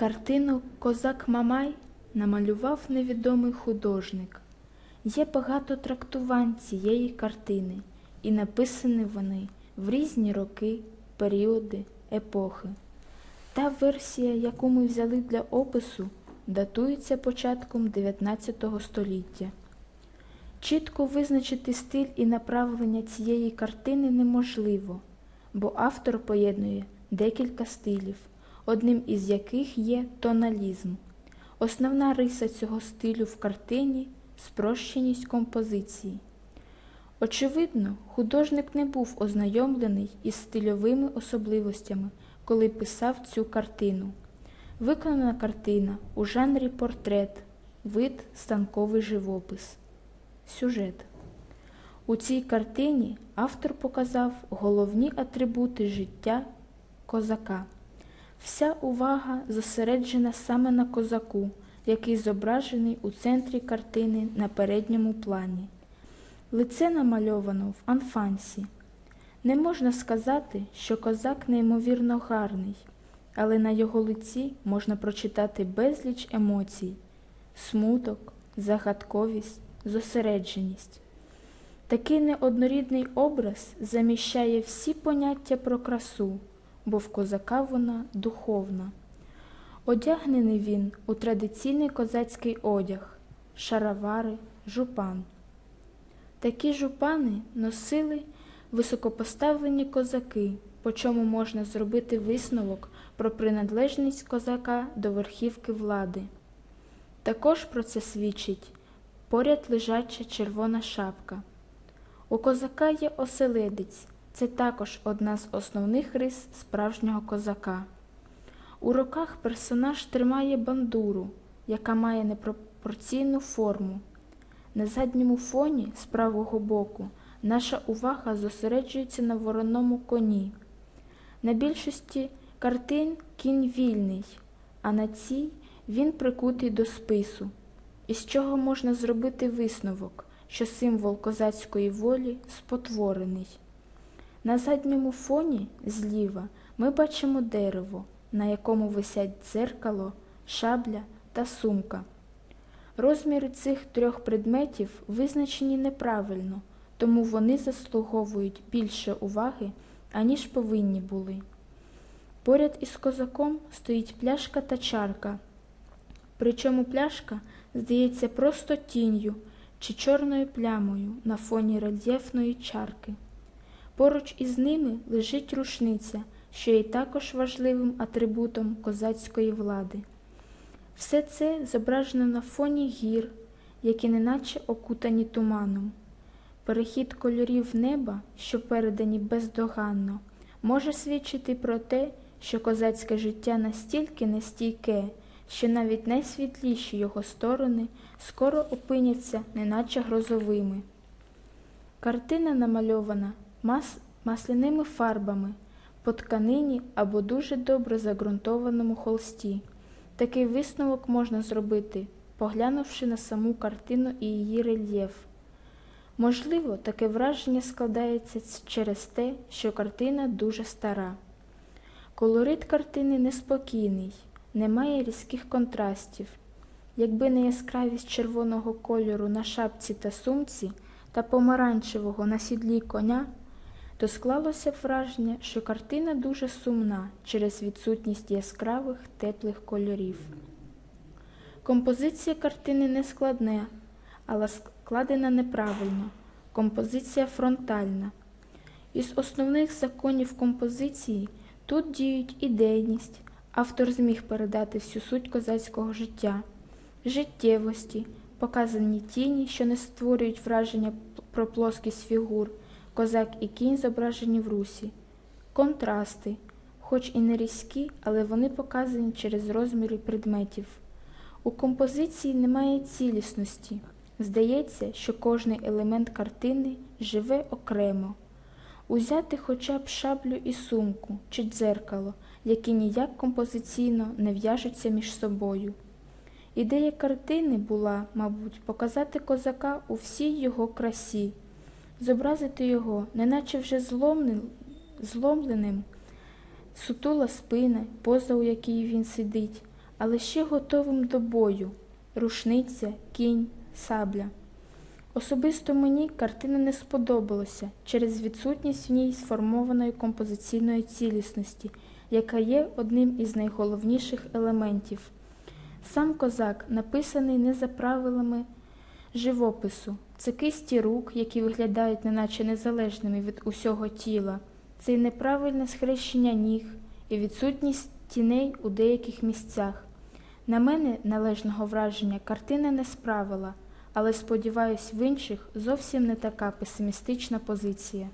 Картину Козак Мамай намалював невідомий художник. Є багато трактувань цієї картини, і написані вони в різні роки, періоди, епохи. Та версія, яку ми взяли для опису, датується початком 19 століття. Чітко визначити стиль і направлення цієї картини неможливо, бо автор поєднує декілька стилів, одним із яких є тоналізм. Основна риса цього стилю в картині спрощеність композиції. Очевидно, художник не був ознайомлений із стильовими особливостями, коли писав цю картину. Виконана картина у жанрі портрет, вид станковий живопис. Сюжет. У цій картині автор показав головні атрибути життя козака. Вся увага зосереджена саме на козаку, який зображений у центрі картини на передньому плані. Лице намальовано в анфансі. Не можна сказати, що козак неймовірно гарний, але на його лиці можна прочитати безліч емоцій, смуток, загадковість, зосередженість. Такий неоднорідний образ заміщає всі поняття про красу, бо в козака вона духовна. Одягнений він у традиційний козацький одяг, шаровари, жупан. Такі жупани носили високопоставлені козаки, по чому можна зробити висновок про приналежність козака до верхівки влади. Також про це свідчить поряд лежача червона шапка. У козака є оселедець, це також одна з основних рис справжнього козака. У руках персонаж тримає бандуру, яка має непропорційну форму. На задньому фоні з правого боку наша увага зосереджується на вороному коні. На більшості картин кінь вільний, а на цій він прикутий до спису, із чого можна зробити висновок, що символ козацької волі спотворений. На задньому фоні зліва ми бачимо дерево, на якому висять дзеркало, шабля та сумка. Розміри цих трьох предметів визначені неправильно, тому вони заслуговують більше уваги, аніж повинні були. Поряд із козаком стоїть пляшка та чарка, причому пляшка здається просто тінню чи чорною плямою на фоні рельєфної чарки. Поруч із ними лежить рушниця, що є також важливим атрибутом козацької влади. Все це зображено на фоні гір, які неначе окутані туманом. Перехід кольорів неба, що передані бездоганно, може свідчити про те, що козацьке життя настільки нестійке, що навіть найсвітліші його сторони скоро опиняться неначе грозовими. Картина намальована мас... масляними фарбами по тканині або дуже добре загрунтованому холсті. Такий висновок можна зробити, поглянувши на саму картину і її рельєф. Можливо, таке враження складається через те, що картина дуже стара. Колорит картини неспокійний, немає різких контрастів. Якби не яскравість червоного кольору на шапці та сумці та помаранчевого на сідлі коня, то склалося враження, що картина дуже сумна через відсутність яскравих теплих кольорів. Композиція картини не складна, але складена неправильно. Композиція фронтальна. Із основних законів композиції тут діють ідейність. Автор зміг передати всю суть козацького життя, життєвості, показані тіні, що не створюють враження про плоскість фігур, козак і кінь зображені в русі, контрасти, хоч і не різкі, але вони показані через розміри предметів. У композиції немає цілісності. Здається, що кожний елемент картини живе окремо. Узяти хоча б шаблю і сумку чи дзеркало, які ніяк композиційно не в'яжуться між собою. Ідея картини була, мабуть, показати козака у всій його красі, зобразити його, неначе вже зломним, зломленим, сутула спина, поза, у якій він сидить, але ще готовим до бою рушниця, кінь, сабля. Особисто мені картина не сподобалася через відсутність в ній сформованої композиційної цілісності, яка є одним із найголовніших елементів. Сам козак написаний не за правилами живопису. Це кисті рук, які виглядають неначе незалежними від усього тіла, це й неправильне схрещення ніг і відсутність тіней у деяких місцях. На мене належного враження картина не справила, але сподіваюсь, в інших зовсім не така песимістична позиція.